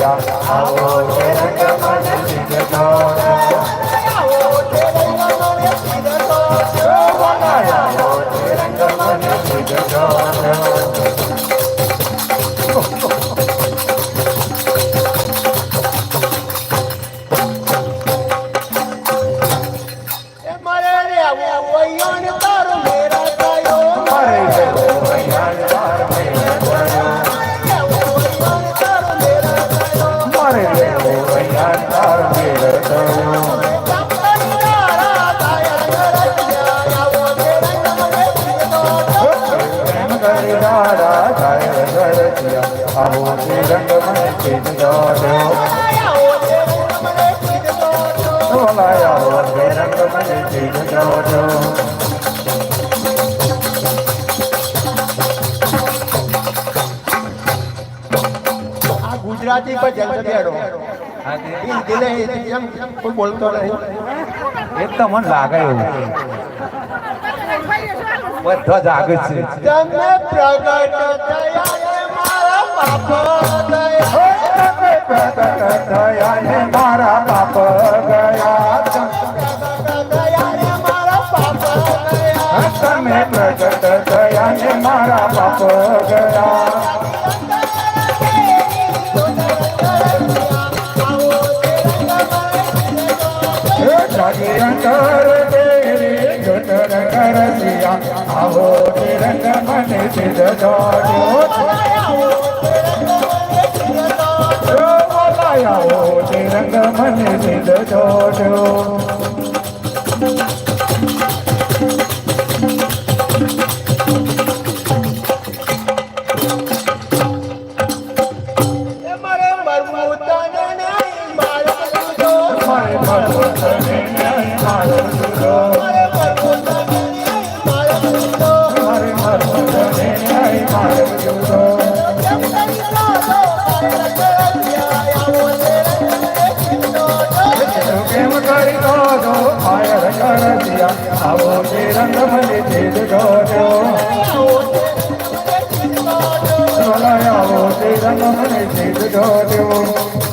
ತೋರಯ ಆವೋ ಶರಣ ಕಮಲ ಸಿಗ ತೋರಯ ગુજરાતી પર જલ્દ બેડો. કોઈ બોલતો નહીં. એક તો મને લાગે એવું. બધા જાગે છે. તમે પ્રગટ થયા મારા બાપ દયા પ્રગટ થયા મારા બાપ. રંગ કર તેરે ગટર કર સિયા આવો તે રંગ મને સિદ્ધ જોડો બોલાયા તે મને સિદ્ધ જોડો આવો તે રંગ મને છેદ ગોજો આવો તે રંગ મને છેદ ગોજો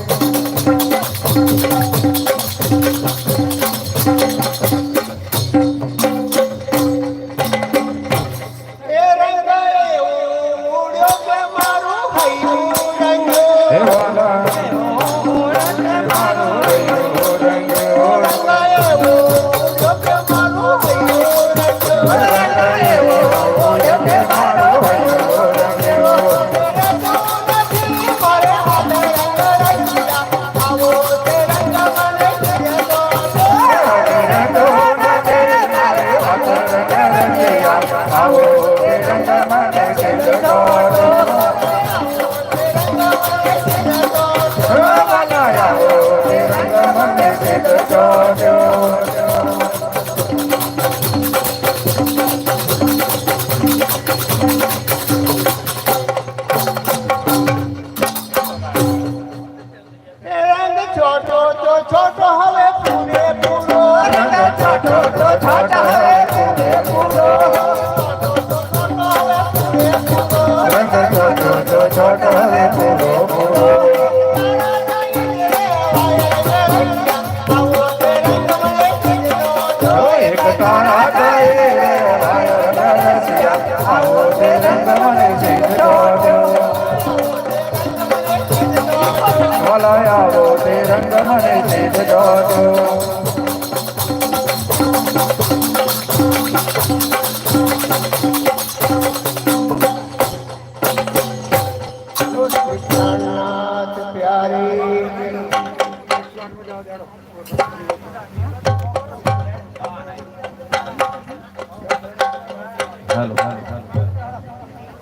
মনে যেত যত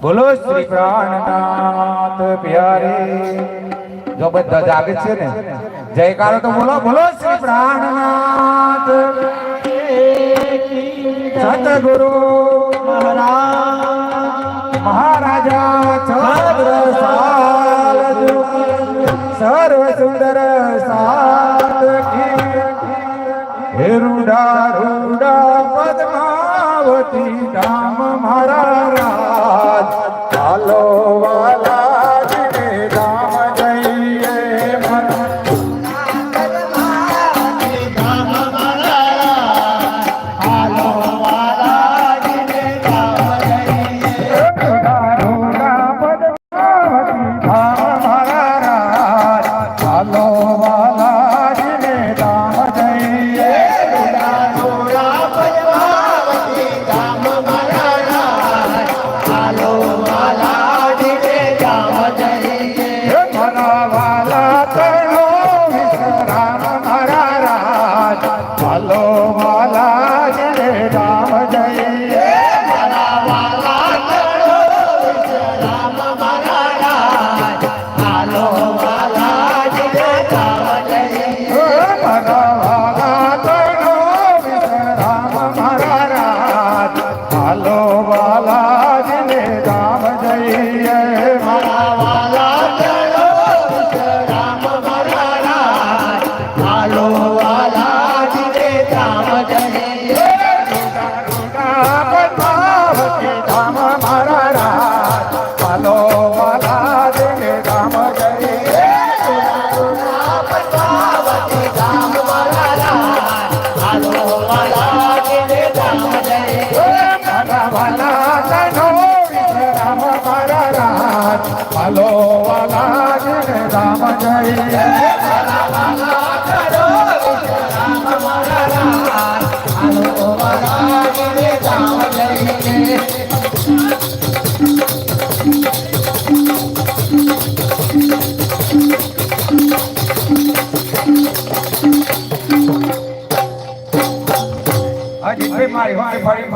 બોલો શ્રી પ્રાણનાથ પ્યારે જો બધા જાગે છે ને જયકારો તો બોલો બોલો શ્રી પ્રાણનાથ. સતગુરુ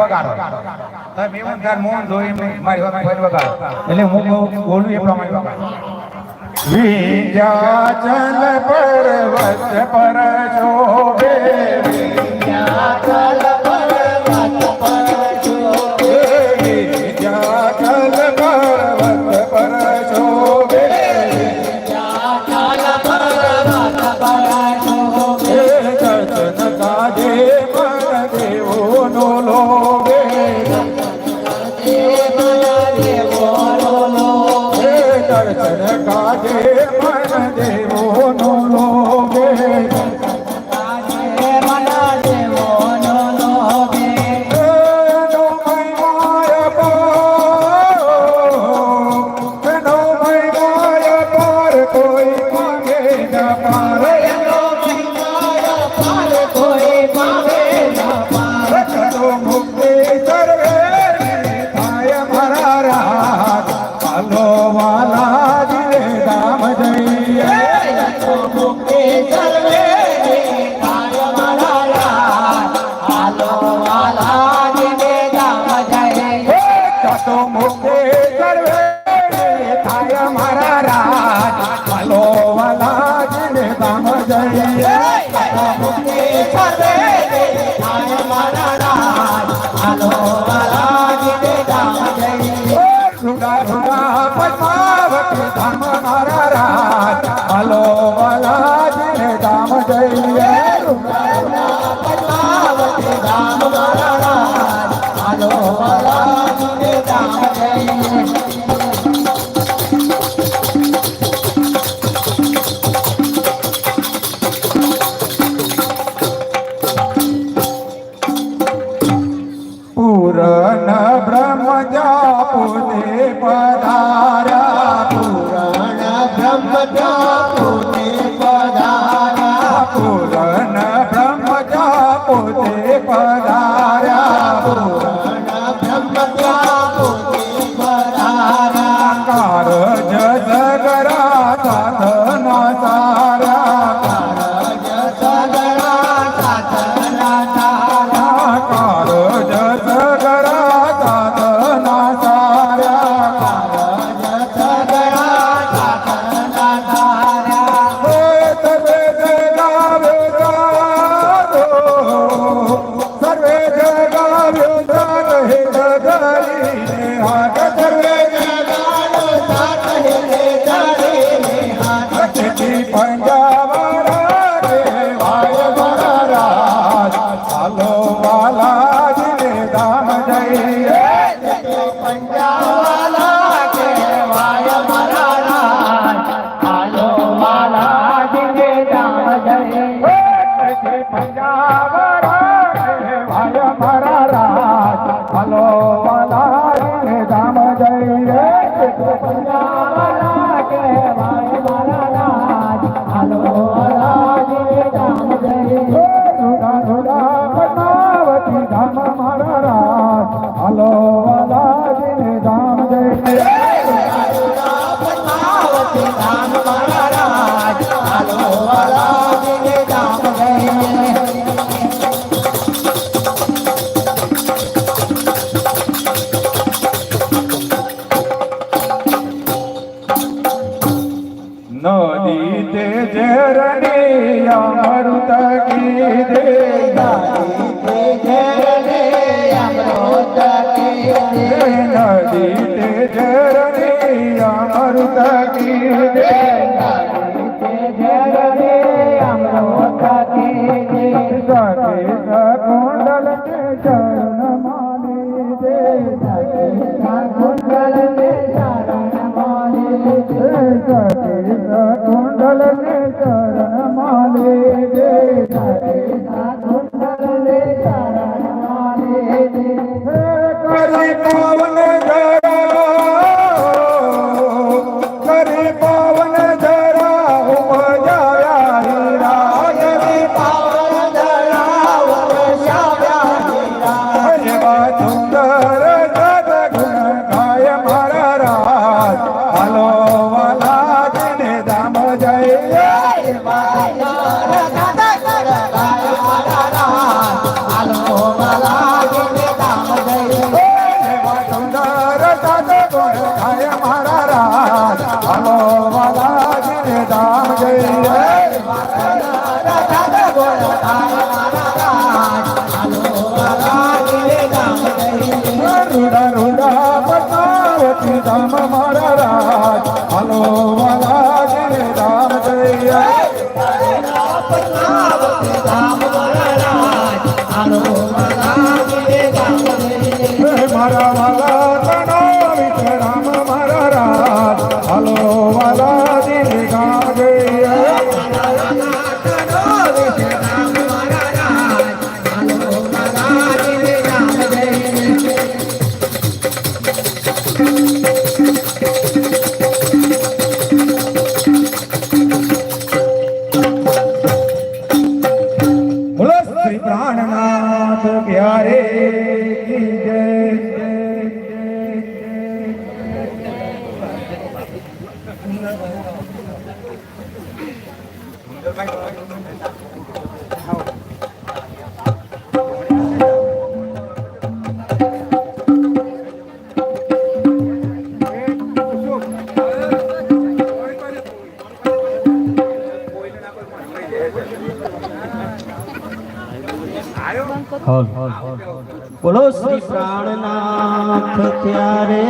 વગાડો. તમે મેમનદાર મોહન ધોઈ મારી વાત ફોન વગાડો. એટલે હું બોલું એ પ્રમાણે વગાડો. વિંધ્યાચલ પર્વત પર જો Bye. Mara ઠેરની અમૃત કી જય રામ મારા રામ હલો વાલા. બોલો શ્રી પ્રાણનાથ ત્યારે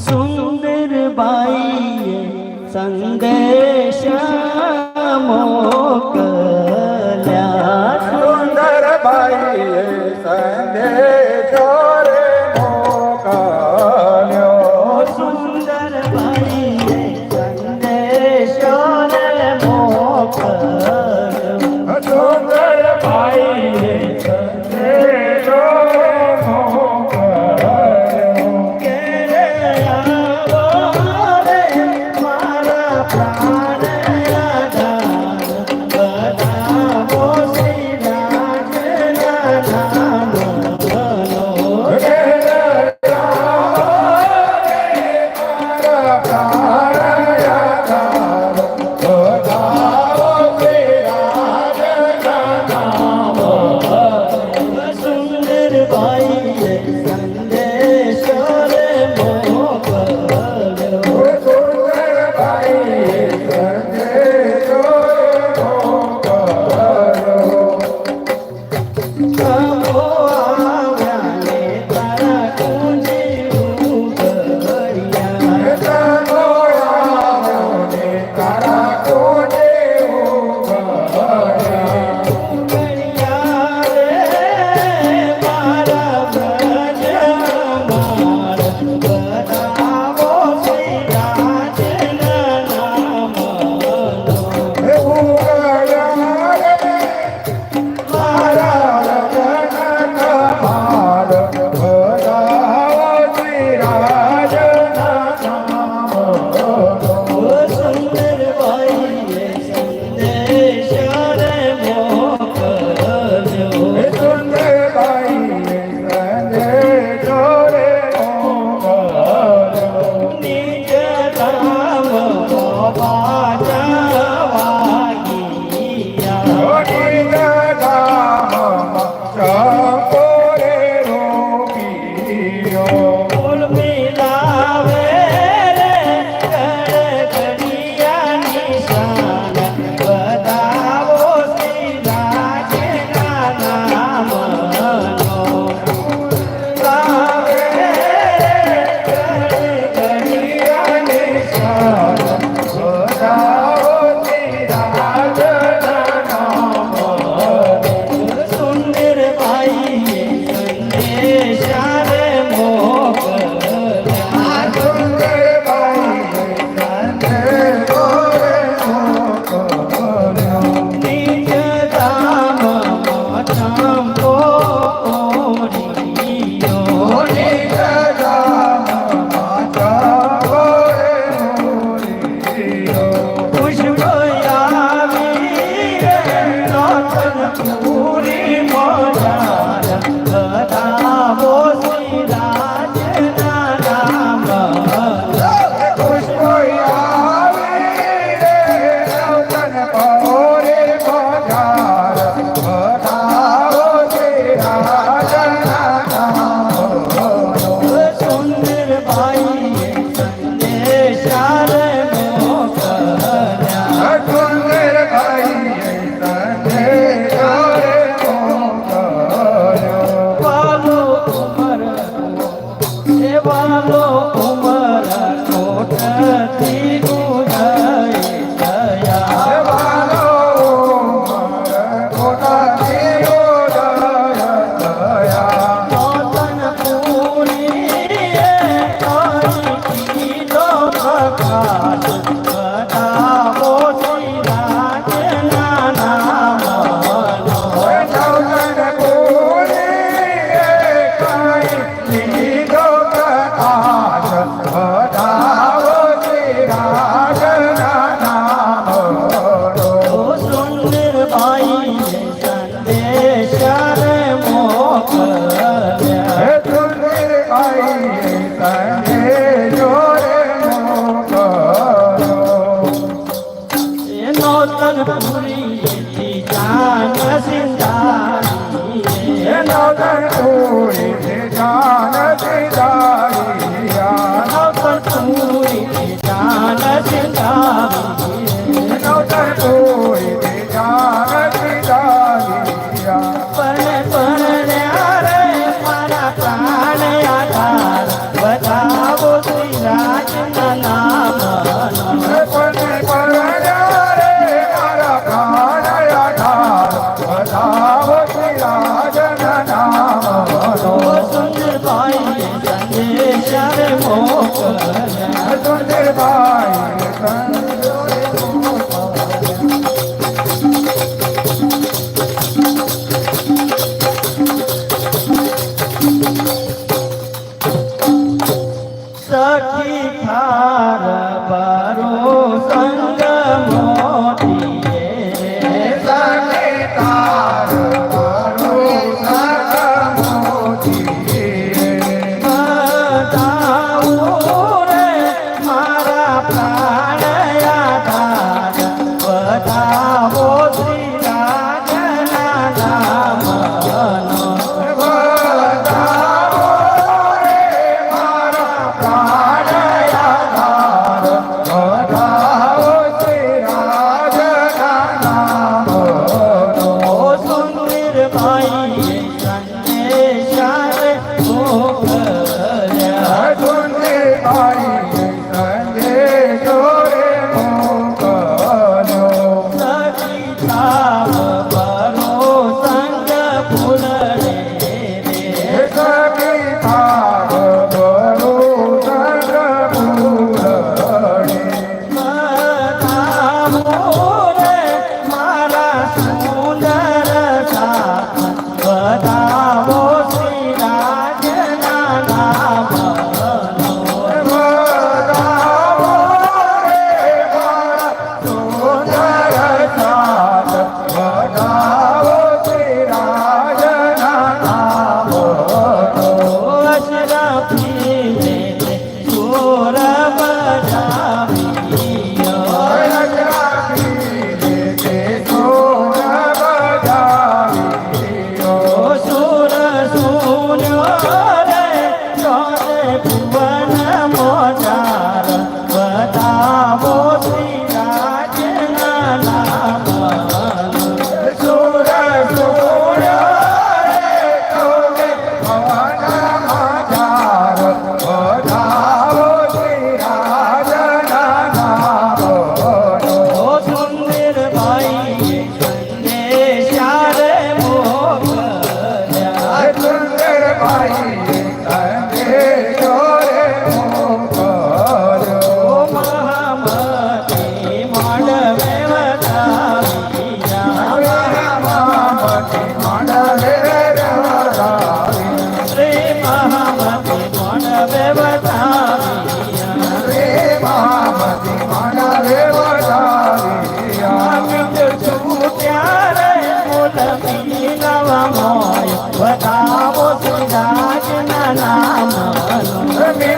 સુંદર બાઈ સંદેશ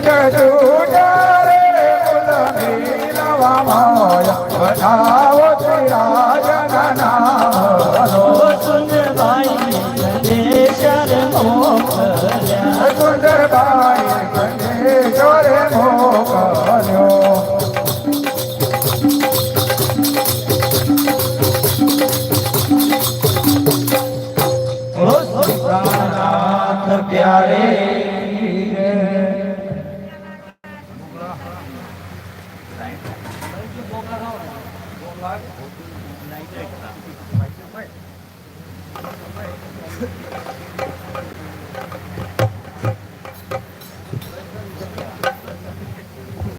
નામનો બધાવો શ્રી રાજના